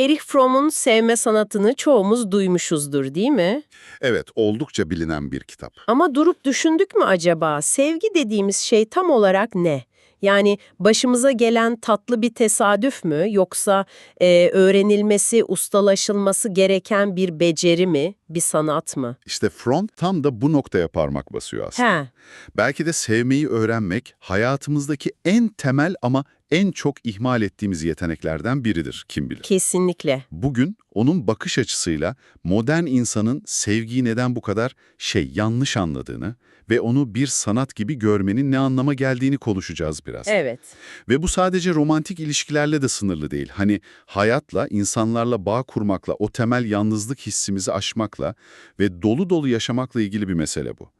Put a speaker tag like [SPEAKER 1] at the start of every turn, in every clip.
[SPEAKER 1] Erich Fromm'un sevme sanatını çoğumuz duymuşuzdur değil mi?
[SPEAKER 2] Evet, oldukça bilinen bir kitap.
[SPEAKER 1] Ama durup düşündük mü acaba sevgi dediğimiz şey tam olarak ne? Yani başımıza gelen tatlı bir tesadüf mü yoksa e, öğrenilmesi, ustalaşılması gereken bir beceri mi, bir sanat mı?
[SPEAKER 2] İşte Fromm tam da bu noktaya parmak basıyor aslında.
[SPEAKER 1] He,
[SPEAKER 2] Belki de sevmeyi öğrenmek hayatımızdaki en temel ama en çok ihmal ettiğimiz yeteneklerden biridir kim bilir.
[SPEAKER 1] kesinlikle.
[SPEAKER 2] Bugün onun bakış açısıyla modern insanın sevgiyi neden bu kadar şey yanlış anladığını ve onu bir sanat gibi görmenin ne anlama geldiğini konuşacağız biraz.
[SPEAKER 1] Evet.
[SPEAKER 2] Ve bu sadece romantik ilişkilerle de sınırlı değil. Hani hayatla, insanlarla bağ kurmakla, o temel yalnızlık hissimizi aşmakla ve dolu dolu yaşamakla ilgili bir mesele bu.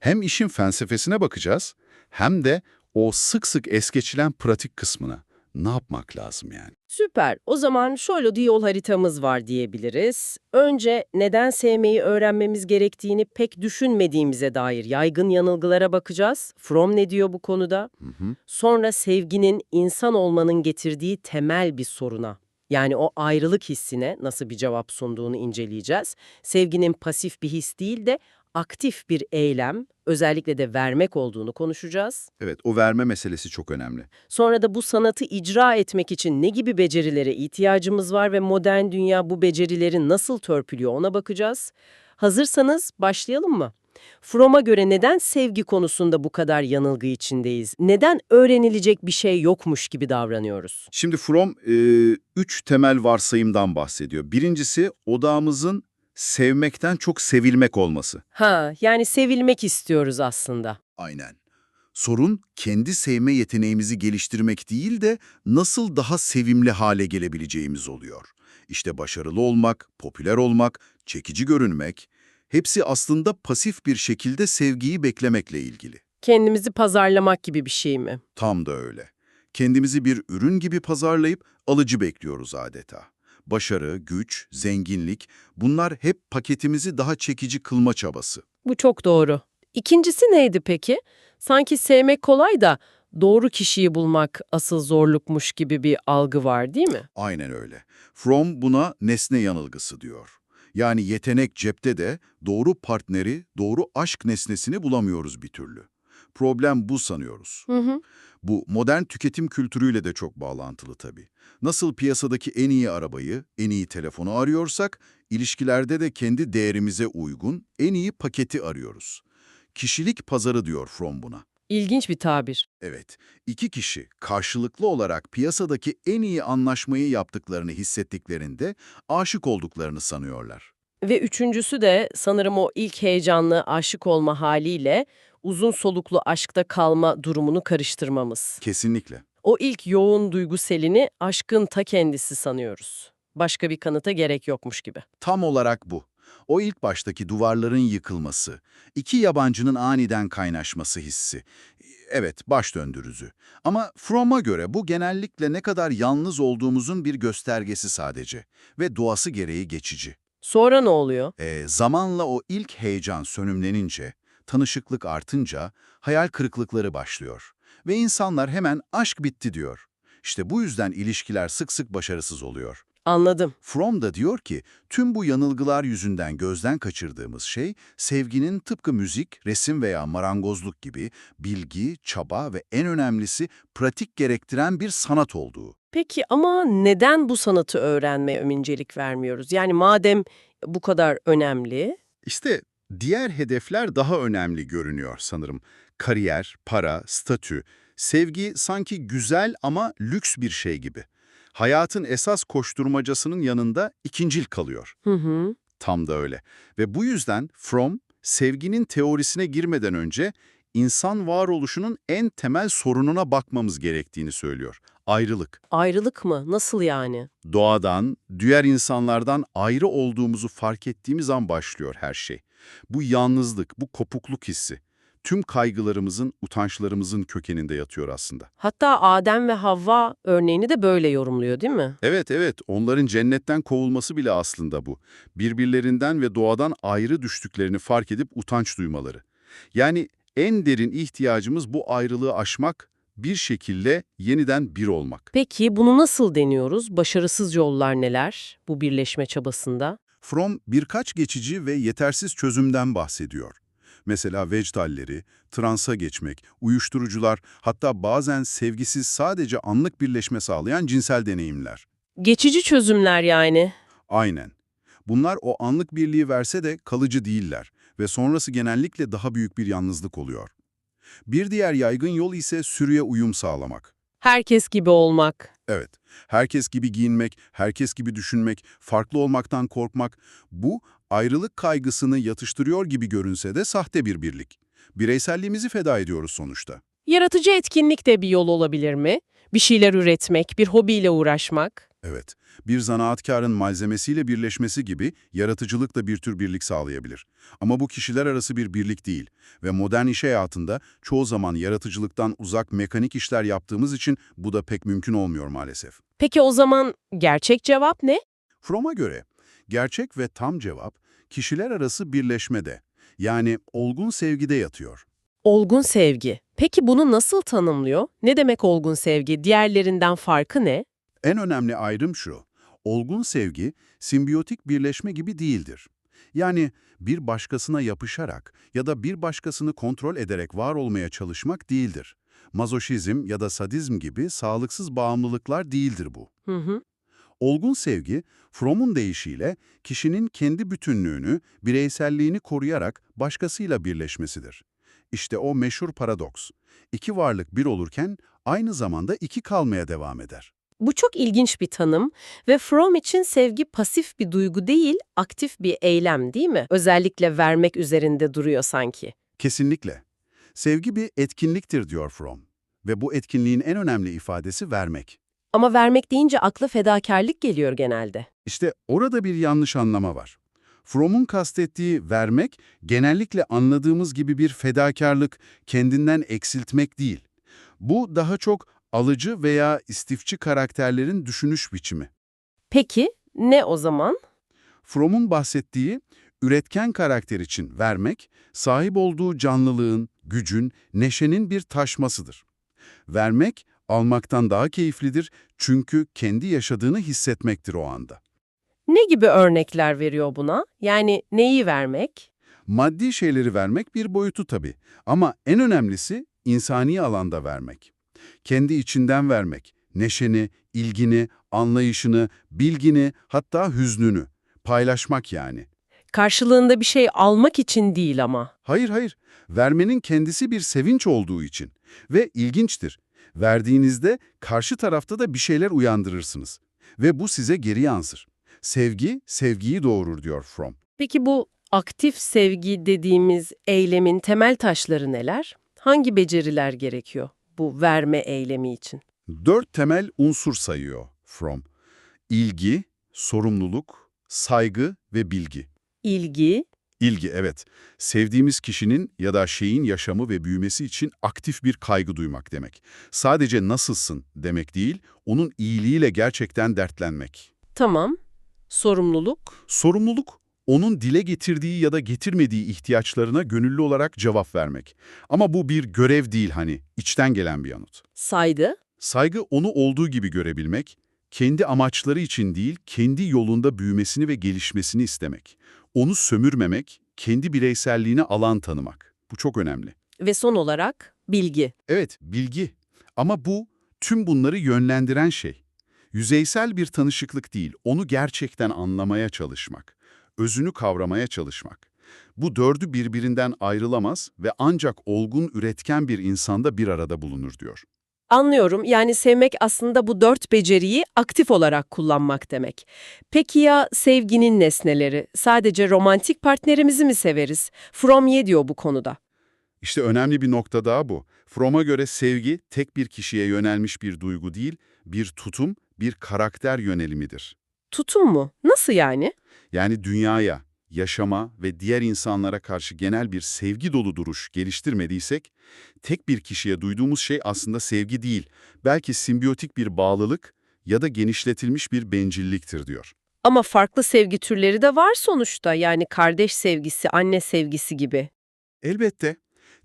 [SPEAKER 2] Hem işin felsefesine bakacağız hem de o sık sık es geçilen pratik kısmına. Ne yapmak lazım yani?
[SPEAKER 1] Süper. O zaman şöyle bir yol haritamız var diyebiliriz. Önce neden sevmeyi öğrenmemiz gerektiğini pek düşünmediğimize dair yaygın yanılgılara bakacağız. Fromm ne diyor bu konuda?
[SPEAKER 2] Hı hı.
[SPEAKER 1] Sonra sevginin insan olmanın getirdiği temel bir soruna, yani o ayrılık hissine nasıl bir cevap sunduğunu inceleyeceğiz. Sevginin pasif bir his değil de aktif bir eylem, özellikle de vermek olduğunu konuşacağız.
[SPEAKER 2] Evet, o verme meselesi çok önemli.
[SPEAKER 1] Sonra da bu sanatı icra etmek için ne gibi becerilere ihtiyacımız var ve modern dünya bu becerileri nasıl törpülüyor ona bakacağız. Hazırsanız başlayalım mı? Fromm'a göre neden sevgi konusunda bu kadar yanılgı içindeyiz? Neden öğrenilecek bir şey yokmuş gibi davranıyoruz?
[SPEAKER 2] Şimdi Fromm e, üç temel varsayımdan bahsediyor. Birincisi odağımızın sevmekten çok sevilmek olması.
[SPEAKER 1] Ha, yani sevilmek istiyoruz aslında.
[SPEAKER 2] Aynen. Sorun kendi sevme yeteneğimizi geliştirmek değil de nasıl daha sevimli hale gelebileceğimiz oluyor. İşte başarılı olmak, popüler olmak, çekici görünmek, hepsi aslında pasif bir şekilde sevgiyi beklemekle ilgili.
[SPEAKER 1] Kendimizi pazarlamak gibi bir şey mi?
[SPEAKER 2] Tam da öyle. Kendimizi bir ürün gibi pazarlayıp alıcı bekliyoruz adeta. Başarı, güç, zenginlik bunlar hep paketimizi daha çekici kılma çabası.
[SPEAKER 1] Bu çok doğru. İkincisi neydi peki? Sanki sevmek kolay da doğru kişiyi bulmak asıl zorlukmuş gibi bir algı var değil mi?
[SPEAKER 2] Aynen öyle. Fromm buna nesne yanılgısı diyor. Yani yetenek cepte de doğru partneri, doğru aşk nesnesini bulamıyoruz bir türlü. Problem bu sanıyoruz.
[SPEAKER 1] Hı hı.
[SPEAKER 2] Bu modern tüketim kültürüyle de çok bağlantılı tabii. Nasıl piyasadaki en iyi arabayı, en iyi telefonu arıyorsak, ilişkilerde de kendi değerimize uygun en iyi paketi arıyoruz. Kişilik pazarı diyor Fromm buna.
[SPEAKER 1] İlginç bir tabir.
[SPEAKER 2] Evet, iki kişi karşılıklı olarak piyasadaki en iyi anlaşmayı yaptıklarını hissettiklerinde aşık olduklarını sanıyorlar.
[SPEAKER 1] Ve üçüncüsü de sanırım o ilk heyecanlı aşık olma haliyle uzun soluklu aşkta kalma durumunu karıştırmamız.
[SPEAKER 2] Kesinlikle.
[SPEAKER 1] O ilk yoğun duygu selini aşkın ta kendisi sanıyoruz. Başka bir kanıta gerek yokmuş gibi.
[SPEAKER 2] Tam olarak bu. O ilk baştaki duvarların yıkılması, iki yabancının aniden kaynaşması hissi. Evet, baş döndürücü. Ama Fromm'a göre bu genellikle ne kadar yalnız olduğumuzun bir göstergesi sadece ve doğası gereği geçici.
[SPEAKER 1] Sonra ne oluyor?
[SPEAKER 2] E, zamanla o ilk heyecan sönümlenince, tanışıklık artınca hayal kırıklıkları başlıyor. Ve insanlar hemen aşk bitti diyor. İşte bu yüzden ilişkiler sık sık başarısız oluyor.
[SPEAKER 1] Anladım.
[SPEAKER 2] Fromm da diyor ki, tüm bu yanılgılar yüzünden gözden kaçırdığımız şey, sevginin tıpkı müzik, resim veya marangozluk gibi bilgi, çaba ve en önemlisi pratik gerektiren bir sanat olduğu.
[SPEAKER 1] Peki ama neden bu sanatı öğrenmeye öncelik vermiyoruz? Yani madem bu kadar önemli,
[SPEAKER 2] İşte diğer hedefler daha önemli görünüyor sanırım. Kariyer, para, statü, sevgi sanki güzel ama lüks bir şey gibi. Hayatın esas koşturmacasının yanında ikincil kalıyor.
[SPEAKER 1] hı hı,
[SPEAKER 2] Tam da öyle. Ve bu yüzden Fromm, sevginin teorisine girmeden önce insan varoluşunun en temel sorununa bakmamız gerektiğini söylüyor. Ayrılık.
[SPEAKER 1] ayrılık mı? Nasıl yani?
[SPEAKER 2] Doğadan, diğer insanlardan ayrı olduğumuzu fark ettiğimiz an başlıyor her şey. Bu yalnızlık, bu kopukluk hissi. Tüm kaygılarımızın, utançlarımızın kökeninde yatıyor aslında.
[SPEAKER 1] Hatta Adem ve Havva örneğini de böyle yorumluyor değil mi?
[SPEAKER 2] Evet, evet, onların cennetten kovulması bile aslında bu. Birbirlerinden ve doğadan ayrı düştüklerini fark edip utanç duymaları. Yani en derin ihtiyacımız bu ayrılığı aşmak,
[SPEAKER 3] bir şekilde yeniden bir olmak.
[SPEAKER 1] Peki bunu nasıl deniyoruz? Başarısız yollar neler bu birleşme çabasında?
[SPEAKER 2] Fromm birkaç geçici ve yetersiz çözümden bahsediyor. Mesela vecdalleri, transa geçmek, uyuşturucular, hatta bazen sevgisiz sadece anlık birleşme sağlayan cinsel deneyimler.
[SPEAKER 1] Geçici çözümler yani.
[SPEAKER 2] Aynen. Bunlar o anlık birliği verse de kalıcı değiller ve sonrası genellikle daha büyük bir yalnızlık oluyor. Bir diğer yaygın yol ise sürüye uyum sağlamak.
[SPEAKER 1] Herkes gibi olmak.
[SPEAKER 2] Evet, herkes gibi giyinmek, herkes gibi düşünmek, farklı olmaktan korkmak, bu ayrılık kaygısını yatıştırıyor gibi görünse de sahte bir birlik. Bireyselliğimizi feda ediyoruz sonuçta.
[SPEAKER 1] Yaratıcı etkinlik de bir yol olabilir mi? Bir şeyler üretmek, bir hobiyle uğraşmak.
[SPEAKER 2] Evet, bir zanaatkarın malzemesiyle birleşmesi gibi yaratıcılık da bir tür birlik sağlayabilir. Ama bu kişiler arası bir birlik değil ve modern iş hayatında çoğu zaman yaratıcılıktan uzak mekanik işler yaptığımız için bu da pek mümkün olmuyor maalesef.
[SPEAKER 1] Peki o zaman gerçek cevap ne?
[SPEAKER 2] Fromm'a göre gerçek ve tam cevap kişiler arası birleşmede, yani olgun sevgide yatıyor.
[SPEAKER 1] Olgun sevgi. Peki bunu nasıl tanımlıyor? Ne demek olgun sevgi? Diğerlerinden farkı ne?
[SPEAKER 2] En önemli ayrım şu, olgun sevgi simbiyotik birleşme gibi değildir. Yani bir başkasına yapışarak ya da bir başkasını kontrol ederek var olmaya çalışmak değildir. Mazoşizm ya da sadizm gibi sağlıksız bağımlılıklar değildir bu.
[SPEAKER 1] Hı hı.
[SPEAKER 2] Olgun sevgi, Fromm'un deyişiyle kişinin kendi bütünlüğünü, bireyselliğini koruyarak başkasıyla birleşmesidir. İşte o meşhur paradoks. İki varlık bir olurken aynı zamanda iki kalmaya devam eder.
[SPEAKER 1] Bu çok ilginç bir tanım ve Fromm için sevgi pasif bir duygu değil, aktif bir eylem değil mi? Özellikle vermek üzerinde duruyor sanki.
[SPEAKER 2] Kesinlikle. Sevgi bir etkinliktir diyor Fromm. Ve bu etkinliğin en önemli ifadesi vermek.
[SPEAKER 1] Ama vermek deyince akla fedakarlık geliyor genelde.
[SPEAKER 2] İşte orada bir yanlış anlama var. Fromm'un kastettiği vermek, genellikle anladığımız gibi bir fedakarlık, kendinden eksiltmek değil. Bu daha çok alıcı veya istifçi karakterlerin düşünüş biçimi.
[SPEAKER 1] Peki ne o zaman?
[SPEAKER 2] Fromm'un bahsettiği, üretken karakter için vermek, sahip olduğu canlılığın, gücün, neşenin bir taşmasıdır. Vermek, almaktan daha keyiflidir çünkü kendi yaşadığını hissetmektir o anda.
[SPEAKER 1] Ne gibi örnekler veriyor buna? Yani neyi vermek?
[SPEAKER 2] Maddi şeyleri vermek bir boyutu tabii ama en önemlisi insani alanda vermek. Kendi içinden vermek, neşeni, ilgini, anlayışını, bilgini, hatta hüznünü. Paylaşmak yani.
[SPEAKER 1] Karşılığında bir şey almak için değil ama.
[SPEAKER 2] Hayır hayır, vermenin kendisi bir sevinç olduğu için. Ve ilginçtir, verdiğinizde karşı tarafta da bir şeyler uyandırırsınız. Ve bu size geri yansır. Sevgi, sevgiyi doğurur diyor Fromm.
[SPEAKER 1] Peki bu aktif sevgi dediğimiz eylemin temel taşları neler? Hangi beceriler gerekiyor bu verme eylemi için?
[SPEAKER 2] Dört temel unsur sayıyor Fromm. İlgi, sorumluluk, saygı ve bilgi.
[SPEAKER 1] İlgi,
[SPEAKER 2] İlgi evet, sevdiğimiz kişinin ya da şeyin yaşamı ve büyümesi için aktif bir kaygı duymak demek. Sadece nasılsın demek değil, onun iyiliğiyle gerçekten dertlenmek.
[SPEAKER 1] tamam. Sorumluluk,
[SPEAKER 2] Sorumluluk, onun dile getirdiği ya da getirmediği ihtiyaçlarına gönüllü olarak cevap vermek. Ama bu bir görev değil hani, içten gelen bir yanıt.
[SPEAKER 1] saygı,
[SPEAKER 2] Saygı onu olduğu gibi görebilmek, kendi amaçları için değil, kendi yolunda büyümesini ve gelişmesini istemek. Onu sömürmemek, kendi bireyselliğine alan tanımak. Bu çok önemli.
[SPEAKER 1] ve son olarak bilgi.
[SPEAKER 2] Evet, bilgi. Ama bu, tüm bunları yönlendiren şey. Yüzeysel bir tanışıklık değil, onu gerçekten anlamaya çalışmak. Özünü kavramaya çalışmak. Bu dördü birbirinden ayrılamaz ve ancak olgun, üretken bir insanda bir arada bulunur diyor.
[SPEAKER 1] Anlıyorum. Yani sevmek aslında bu dört beceriyi aktif olarak kullanmak demek. Peki ya sevginin nesneleri? Sadece romantik partnerimizi mi severiz? Fromm ye diyor bu konuda.
[SPEAKER 2] İşte önemli bir nokta daha bu. Fromm'a göre sevgi tek bir kişiye yönelmiş bir duygu değil, bir tutum, bir karakter yönelimidir.
[SPEAKER 1] Tutum mu? Nasıl yani?
[SPEAKER 2] Yani dünyaya, yaşama ve diğer insanlara karşı genel bir sevgi dolu duruş geliştirmediysek, tek bir kişiye duyduğumuz şey aslında sevgi değil, belki simbiyotik bir bağlılık ya da genişletilmiş bir bencilliktir diyor.
[SPEAKER 1] Ama farklı sevgi türleri de var sonuçta. Yani kardeş sevgisi, anne sevgisi gibi.
[SPEAKER 2] Elbette,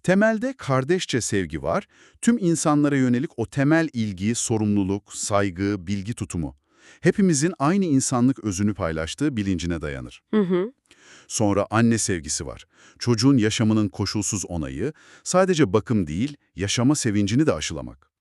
[SPEAKER 2] Temelde kardeşçe sevgi var, tüm insanlara yönelik o temel ilgi, sorumluluk, saygı, bilgi tutumu. Hepimizin aynı insanlık özünü paylaştığı bilincine dayanır.
[SPEAKER 1] Hı hı.
[SPEAKER 2] Sonra anne sevgisi var. Çocuğun yaşamının koşulsuz onayı, sadece bakım değil, yaşama sevincini de aşılamak.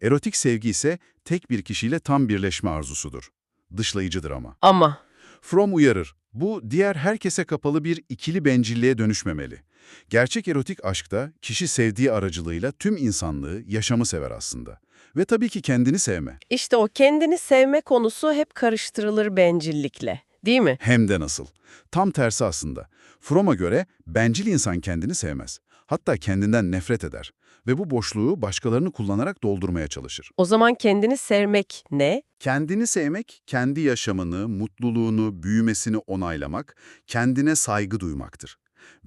[SPEAKER 2] Erotik sevgi ise tek bir kişiyle tam birleşme arzusudur. Dışlayıcıdır ama.
[SPEAKER 1] Ama
[SPEAKER 2] Fromm uyarır, bu diğer herkese kapalı bir ikili bencilliğe dönüşmemeli. Gerçek erotik aşkta kişi sevdiği aracılığıyla tüm insanlığı, yaşamı sever aslında. Ve tabii ki kendini sevme.
[SPEAKER 1] işte o kendini sevme konusu hep karıştırılır bencillikle. Değil mi?
[SPEAKER 2] Hem de nasıl. Tam tersi aslında. Fromm'a göre bencil insan kendini sevmez. Hatta kendinden nefret eder. Ve bu boşluğu başkalarını kullanarak doldurmaya çalışır.
[SPEAKER 1] O zaman kendini sevmek ne?
[SPEAKER 2] Kendini sevmek, kendi yaşamını, mutluluğunu, büyümesini onaylamak, kendine saygı duymaktır.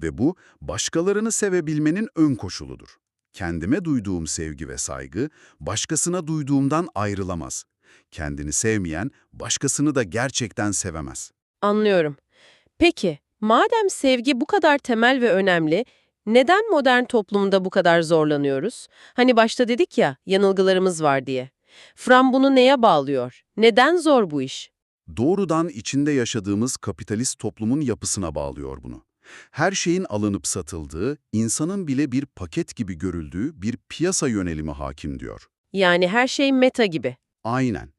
[SPEAKER 2] Ve bu, başkalarını sevebilmenin ön koşuludur. Kendime duyduğum sevgi ve saygı, başkasına duyduğumdan ayrılamaz. Kendini sevmeyen, başkasını da gerçekten sevemez.
[SPEAKER 1] Anlıyorum. Peki, madem sevgi bu kadar temel ve önemli, neden modern toplumda bu kadar zorlanıyoruz? Hani başta dedik ya, yanılgılarımız var diye. Fram bunu neye bağlıyor? Neden zor bu iş?
[SPEAKER 2] Doğrudan içinde yaşadığımız kapitalist toplumun yapısına bağlıyor bunu. Her şeyin alınıp satıldığı, insanın bile bir paket gibi görüldüğü bir piyasa yönelimi hakim diyor.
[SPEAKER 1] Yani her şey meta gibi.
[SPEAKER 2] Aynen.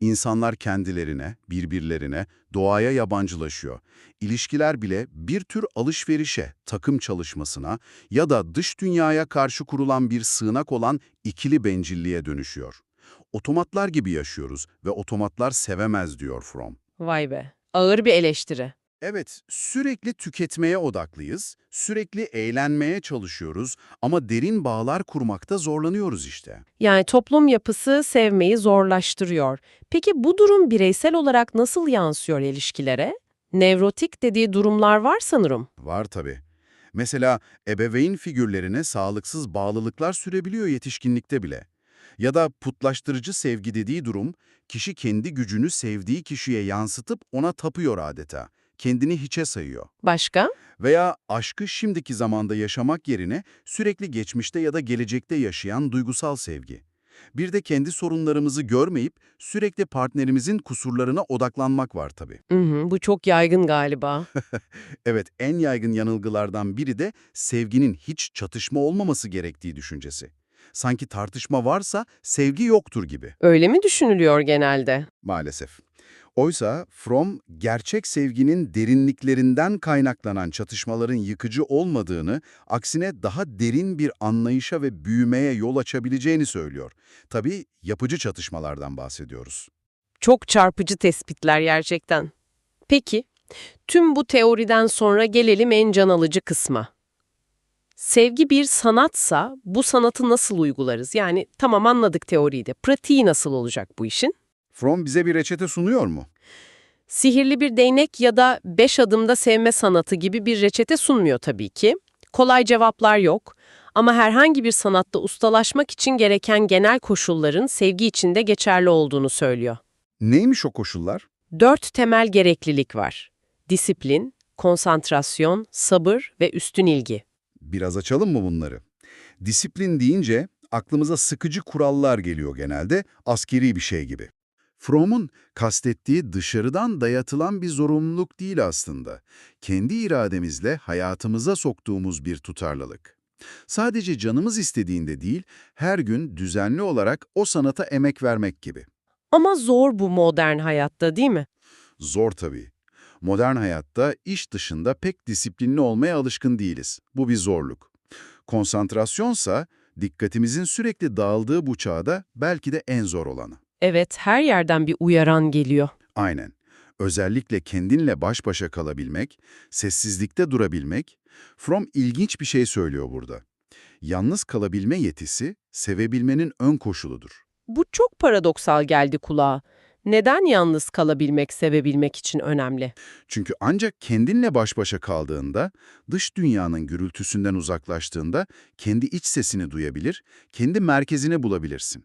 [SPEAKER 2] İnsanlar kendilerine, birbirlerine, doğaya yabancılaşıyor. İlişkiler bile bir tür alışverişe, takım çalışmasına ya da dış dünyaya karşı kurulan bir sığınak olan ikili bencilliğe dönüşüyor. Otomatlar gibi yaşıyoruz ve otomatlar sevemez diyor Fromm.
[SPEAKER 1] Vay be, ağır bir eleştiri.
[SPEAKER 2] Evet, sürekli tüketmeye odaklıyız, sürekli eğlenmeye çalışıyoruz ama derin bağlar kurmakta zorlanıyoruz işte.
[SPEAKER 1] Yani toplum yapısı sevmeyi zorlaştırıyor. Peki bu durum bireysel olarak nasıl yansıyor ilişkilere? Nevrotik dediği durumlar var sanırım.
[SPEAKER 2] Var tabii. Mesela ebeveyn figürlerine sağlıksız bağlılıklar sürebiliyor yetişkinlikte bile. Ya da putlaştırıcı sevgi dediği durum, kişi kendi gücünü sevdiği kişiye yansıtıp ona tapıyor adeta. Kendini hiçe sayıyor.
[SPEAKER 1] Başka?
[SPEAKER 2] Veya aşkı şimdiki zamanda yaşamak yerine sürekli geçmişte ya da gelecekte yaşayan duygusal sevgi. Bir de kendi sorunlarımızı görmeyip sürekli partnerimizin kusurlarına odaklanmak var tabii.
[SPEAKER 1] Hı hı, bu çok yaygın galiba.
[SPEAKER 2] Evet, en yaygın yanılgılardan biri de sevginin hiç çatışma olmaması gerektiği düşüncesi. Sanki tartışma varsa sevgi yoktur gibi
[SPEAKER 1] Öyle mi düşünülüyor genelde?
[SPEAKER 2] maalesef. Oysa Fromm, gerçek sevginin derinliklerinden kaynaklanan çatışmaların yıkıcı olmadığını, aksine daha derin bir anlayışa ve büyümeye yol açabileceğini söylüyor. Tabii yapıcı çatışmalardan bahsediyoruz.
[SPEAKER 1] Çok çarpıcı tespitler gerçekten. Peki, tüm bu teoriden sonra gelelim en can alıcı kısma. Sevgi bir sanatsa bu sanatı nasıl uygularız? Yani tamam anladık teoriyi de. Pratiği nasıl olacak bu işin?
[SPEAKER 2] Fromm bize bir reçete sunuyor mu?
[SPEAKER 1] Sihirli bir değnek ya da beş adımda sevme sanatı gibi bir reçete sunmuyor tabii ki. Kolay cevaplar yok ama herhangi bir sanatta ustalaşmak için gereken genel koşulların sevgi için de geçerli olduğunu söylüyor.
[SPEAKER 2] Neymiş o koşullar?
[SPEAKER 1] Dört temel gereklilik var. Disiplin, konsantrasyon, sabır ve üstün ilgi.
[SPEAKER 2] Biraz açalım mı bunları? Disiplin deyince aklımıza sıkıcı kurallar geliyor genelde, askeri bir şey gibi. Fromm'un kastettiği dışarıdan dayatılan bir zorunluluk değil aslında. Kendi irademizle hayatımıza soktuğumuz bir tutarlılık. Sadece canımız istediğinde değil, her gün düzenli olarak o sanata emek vermek gibi.
[SPEAKER 1] Ama zor bu modern hayatta değil mi?
[SPEAKER 2] Zor tabii. Modern hayatta iş dışında pek disiplinli olmaya alışkın değiliz. Bu bir zorluk. Konsantrasyonsa dikkatimizin sürekli dağıldığı bu çağda belki de en zor olanı.
[SPEAKER 1] Evet, her yerden bir uyaran geliyor.
[SPEAKER 2] Aynen. Özellikle kendinle baş başa kalabilmek, sessizlikte durabilmek, Fromm ilginç bir şey söylüyor burada. Yalnız kalabilme yetisi, sevebilmenin ön koşuludur.
[SPEAKER 1] Bu çok paradoksal geldi kulağa. Neden yalnız kalabilmek, sevebilmek için önemli?
[SPEAKER 2] Çünkü ancak kendinle baş başa kaldığında, dış dünyanın gürültüsünden uzaklaştığında kendi iç sesini duyabilir, kendi merkezini bulabilirsin.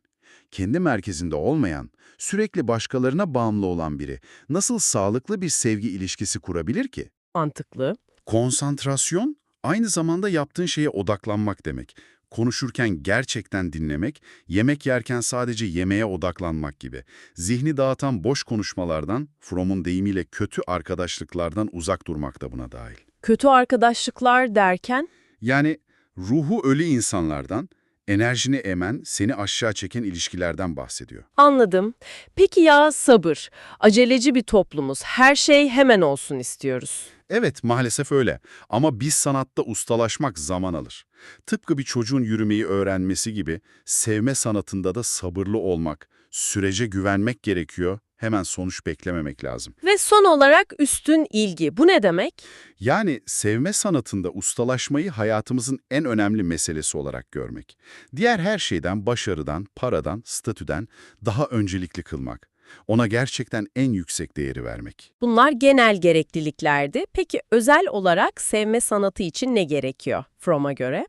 [SPEAKER 2] Kendi merkezinde olmayan, sürekli başkalarına bağımlı olan biri nasıl sağlıklı bir sevgi ilişkisi kurabilir ki?
[SPEAKER 1] Mantıklı.
[SPEAKER 2] Konsantrasyon Aynı zamanda yaptığın şeye odaklanmak demek. Konuşurken gerçekten dinlemek, yemek yerken sadece yemeğe odaklanmak gibi. Zihni dağıtan boş konuşmalardan, Fromm'un deyimiyle kötü arkadaşlıklardan uzak durmak da buna dahil.
[SPEAKER 1] Kötü arkadaşlıklar derken
[SPEAKER 2] Yani ruhu ölü insanlardan, enerjini emen, seni aşağı çeken ilişkilerden bahsediyor.
[SPEAKER 1] anladım. Peki ya sabır? Aceleci bir toplumuz. Her şey hemen olsun istiyoruz.
[SPEAKER 2] Evet, maalesef öyle. Ama biz sanatta ustalaşmak zaman alır. Tıpkı bir çocuğun yürümeyi öğrenmesi gibi sevme sanatında da sabırlı olmak, sürece güvenmek gerekiyor. Hemen sonuç beklememek lazım.
[SPEAKER 1] Ve son olarak üstün ilgi. Bu ne demek?
[SPEAKER 2] Yani sevme sanatında ustalaşmayı hayatımızın en önemli meselesi olarak görmek. Diğer her şeyden, başarıdan, paradan, statüden daha öncelikli kılmak. Ona gerçekten en yüksek değeri vermek.
[SPEAKER 1] Bunlar genel gerekliliklerdi. Peki özel olarak sevme sanatı için ne gerekiyor Fromm'a göre?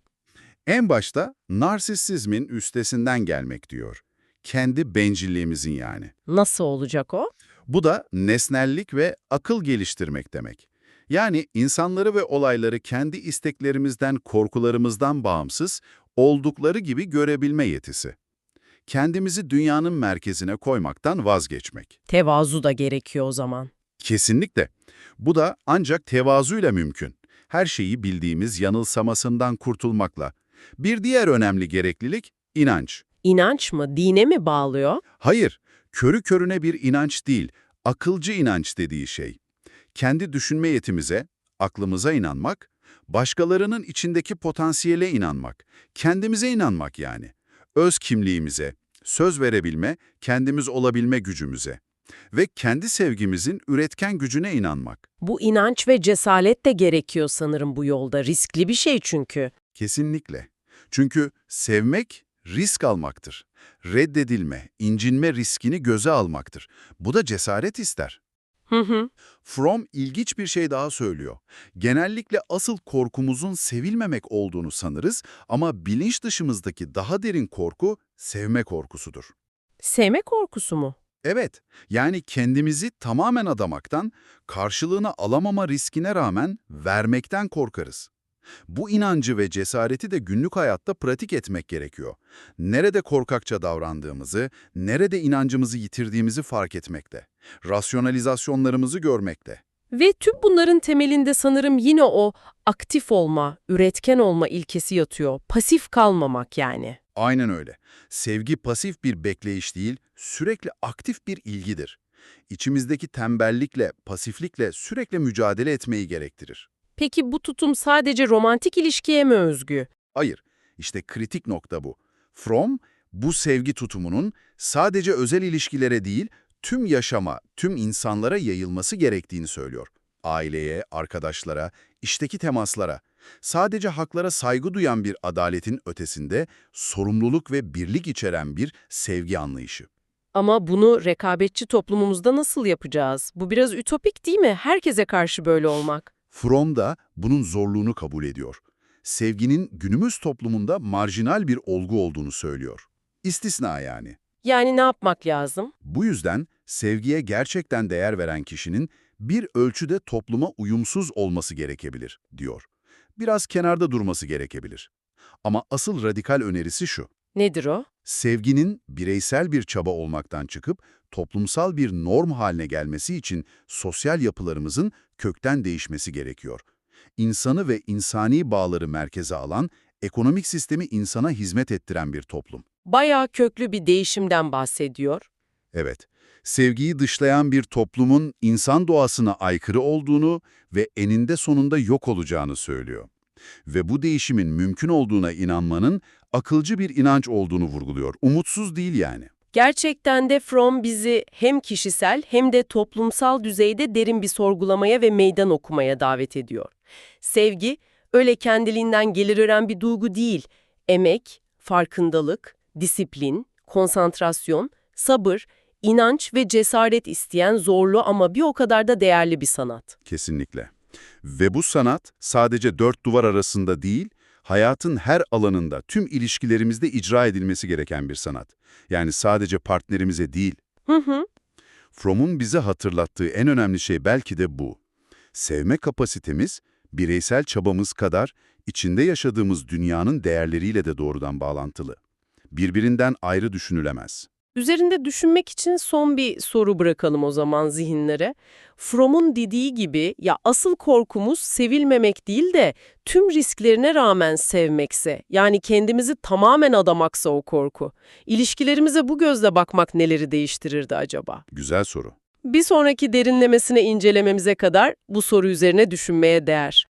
[SPEAKER 2] En başta narsisizmin üstesinden gelmek diyor. Kendi bencilliğimizin yani.
[SPEAKER 1] Nasıl olacak o?
[SPEAKER 2] Bu da nesnellik ve akıl geliştirmek demek. Yani insanları ve olayları kendi isteklerimizden, korkularımızdan bağımsız, oldukları gibi görebilme yetisi. Kendimizi dünyanın merkezine koymaktan vazgeçmek.
[SPEAKER 1] Tevazu da gerekiyor o zaman.
[SPEAKER 2] Kesinlikle. Bu da ancak tevazuyla mümkün. Her şeyi bildiğimiz yanılsamasından kurtulmakla. Bir diğer önemli gereklilik, inanç.
[SPEAKER 1] İnanç mı, dine mi bağlıyor?
[SPEAKER 2] Hayır, körü körüne bir inanç değil, akılcı inanç dediği şey. Kendi düşünme yetimize, aklımıza inanmak, başkalarının içindeki potansiyele inanmak, kendimize inanmak yani. Öz kimliğimize, söz verebilme, kendimiz olabilme gücümüze ve kendi sevgimizin üretken gücüne inanmak.
[SPEAKER 1] Bu inanç ve cesaret de gerekiyor sanırım bu yolda. Riskli bir şey çünkü.
[SPEAKER 2] Kesinlikle. Çünkü sevmek risk almaktır. Reddedilme, incinme riskini göze almaktır. Bu da cesaret ister.
[SPEAKER 1] Hı hı.
[SPEAKER 2] Fromm ilginç bir şey daha söylüyor. Genellikle asıl korkumuzun sevilmemek olduğunu sanırız ama bilinç dışımızdaki daha derin korku sevme korkusudur.
[SPEAKER 1] Sevme korkusu mu?
[SPEAKER 2] Evet, yani kendimizi tamamen adamaktan, karşılığını alamama riskine rağmen vermekten korkarız. Bu inancı ve cesareti de günlük hayatta pratik etmek gerekiyor. Nerede korkakça davrandığımızı, nerede inancımızı yitirdiğimizi fark etmekte. Rasyonalizasyonlarımızı görmekte.
[SPEAKER 1] Ve tüm bunların temelinde sanırım yine o aktif olma, üretken olma ilkesi yatıyor. Pasif kalmamak yani.
[SPEAKER 2] Aynen öyle. Sevgi pasif bir bekleyiş değil, sürekli aktif bir ilgidir. İçimizdeki tembellikle, pasiflikle sürekli mücadele etmeyi gerektirir.
[SPEAKER 1] Peki bu tutum sadece romantik ilişkiye mi özgü?
[SPEAKER 2] Hayır, işte kritik nokta bu. Fromm, bu sevgi tutumunun sadece özel ilişkilere değil, tüm yaşama, tüm insanlara yayılması gerektiğini söylüyor. Aileye, arkadaşlara, işteki temaslara. Sadece haklara saygı duyan bir adaletin ötesinde sorumluluk ve birlik içeren bir sevgi anlayışı.
[SPEAKER 1] Ama bunu rekabetçi toplumumuzda nasıl yapacağız? Bu biraz ütopik değil mi? Herkese karşı böyle olmak.
[SPEAKER 2] Fromm da bunun zorluğunu kabul ediyor. Sevginin günümüz toplumunda marjinal bir olgu olduğunu söylüyor. İstisna yani.
[SPEAKER 1] Yani ne yapmak lazım?
[SPEAKER 2] Bu yüzden sevgiye gerçekten değer veren kişinin bir ölçüde topluma uyumsuz olması gerekebilir, diyor. Biraz kenarda durması gerekebilir. Ama asıl radikal önerisi şu.
[SPEAKER 1] Nedir o?
[SPEAKER 2] Sevginin bireysel bir çaba olmaktan çıkıp toplumsal bir norm haline gelmesi için sosyal yapılarımızın kökten değişmesi gerekiyor. İnsanı ve insani bağları merkeze alan, ekonomik sistemi insana hizmet ettiren bir toplum.
[SPEAKER 1] Bayağı köklü bir değişimden bahsediyor.
[SPEAKER 2] Evet, sevgiyi dışlayan bir toplumun insan doğasına aykırı olduğunu ve eninde sonunda yok olacağını söylüyor. Ve bu değişimin mümkün olduğuna inanmanın akılcı bir inanç olduğunu vurguluyor. Umutsuz değil yani.
[SPEAKER 1] Gerçekten de Fromm bizi hem kişisel hem de toplumsal düzeyde derin bir sorgulamaya ve meydan okumaya davet ediyor. Sevgi, öyle kendiliğinden geliriren bir duygu değil. Emek, farkındalık, disiplin, konsantrasyon, sabır, inanç ve cesaret isteyen zorlu ama bir o kadar da değerli bir sanat.
[SPEAKER 2] Kesinlikle. Ve bu sanat sadece dört duvar arasında değil, hayatın her alanında, tüm ilişkilerimizde icra edilmesi gereken bir sanat. Yani sadece partnerimize değil.
[SPEAKER 1] Hı hı.
[SPEAKER 2] Fromm'un bize hatırlattığı en önemli şey belki de bu. Sevme kapasitemiz bireysel çabamız kadar içinde yaşadığımız dünyanın değerleriyle de doğrudan bağlantılı. Birbirinden ayrı düşünülemez.
[SPEAKER 1] Üzerinde düşünmek için son bir soru bırakalım o zaman zihinlere. Fromm'un dediği gibi ya asıl korkumuz sevilmemek değil de tüm risklerine rağmen sevmekse, yani kendimizi tamamen adamaksa o korku. İlişkilerimize bu gözle bakmak neleri değiştirirdi acaba?
[SPEAKER 2] Güzel soru.
[SPEAKER 1] Bir sonraki derinlemesine incelememize kadar bu soru üzerine düşünmeye değer.